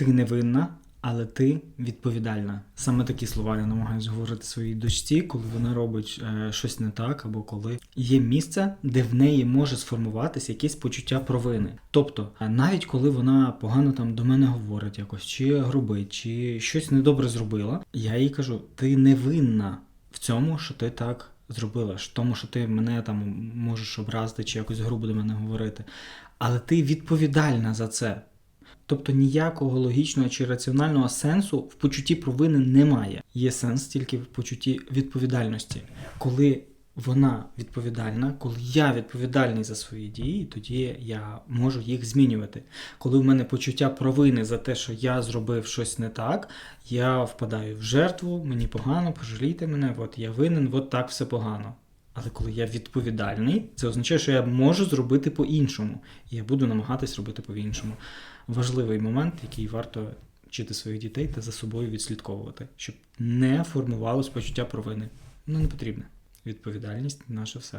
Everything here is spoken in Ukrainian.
Ти не винна, але ти відповідальна. Саме такі слова я намагаюся говорити своїй дочці, коли вона робить е, щось не так, або коли є місце, де в неї може сформуватися якесь почуття провини. Тобто, е, навіть коли вона погано там до мене говорить якось, чи грубить, чи щось недобре зробила, я їй кажу: ти не винна в цьому, що ти так зробила, в тому, що ти мене там можеш образити чи якось грубо до мене говорити. Але ти відповідальна за це. Тобто ніякого логічного чи раціонального сенсу в почутті провини немає. Є сенс тільки в почутті відповідальності. Коли вона відповідальна, коли я відповідальний за свої дії, тоді я можу їх змінювати. Коли в мене почуття провини за те, що я зробив щось не так, я впадаю в жертву, мені погано, пожалійте мене, от я винен, от так все погано. Але коли я відповідальний, це означає, що я можу зробити по-іншому, і я буду намагатись робити по-іншому. Важливий момент, який варто вчити своїх дітей та за собою відслідковувати, щоб не формувалось почуття провини. Ну не потрібне. Відповідальність наше все.